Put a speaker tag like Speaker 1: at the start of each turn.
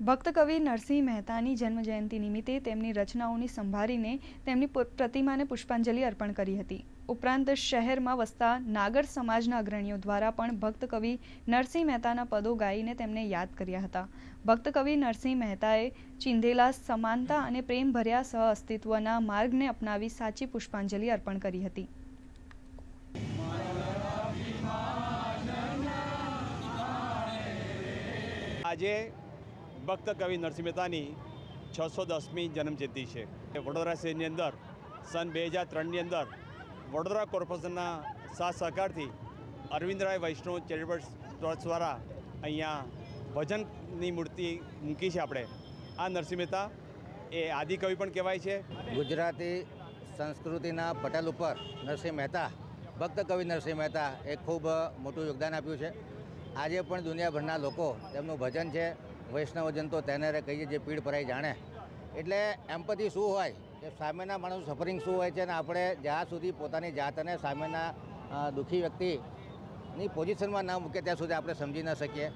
Speaker 1: ભક્ત કવિ નરસિંહ મહેતાની જન્મજયંતિ નિમિત્તે તેમની રચનાઓની સંભાળીને તેમની પ્રતિમાને પુષ્પાંજલિ અર્પણ કરી હતી. ઉપરાંત શહેરમાં વસતા નાગર સમાજના અગ્રણીઓ દ્વારા પણ ભક્ત કવિ નરસિંહ મહેતાના પદો ગાઈને તેમને યાદ કર્યા હતા. ભક્ત કવિ નરસિંહ મહેતાએ ચિંધેલા સમાનતા અને પ્રેમભર્યા સહ અસ્તિત્વના માર્ગને અપનાવી સાચી પુષ્પાંજલિ અર્પણ કરી હતી.
Speaker 2: આજે ભક્ત કવિ નરસિંહ મહેતાની છસો દસમી જન્મજયંતિ છે. વડોદરા શહેરની અંદર, સન બે હજાર ત્રણની અંદર વડોદરા કોર્પોરેશનના સાથ સહકારથી અરવિંદરાય વૈષ્ણવ ચેરિટેબલ ટ્રસ્ટ દ્વારા અહીંયા ભજનની મૂર્તિ મૂકી છે આપણે. આ નરસિંહ મહેતા એ આદિકવિ પણ કહેવાય છે.
Speaker 3: ગુજરાતી સંસ્કૃતિના પટલ ઉપર નરસિંહ મહેતા, ભક્ત કવિ નરસિંહ મહેતા એ ખૂબ મોટું યોગદાન આપ્યું છે. આજે પણ દુનિયાભરના લોકો તેમનું ભજન છે. વૈષ્ણવજન તો તેને કહીએ જે પીડ પરાઈ જાણે. એટલે એમ્પથી શું હોય? કે સામેના માણસ સફરિંગ શું હોય છે? અને આપણે જ્યાં સુધી પોતાની જાતને સામેના દુઃખી વ્યક્તિની પોઝિશનમાં ના મૂકે ત્યાં સુધી આપણે સમજી ન શકીએ.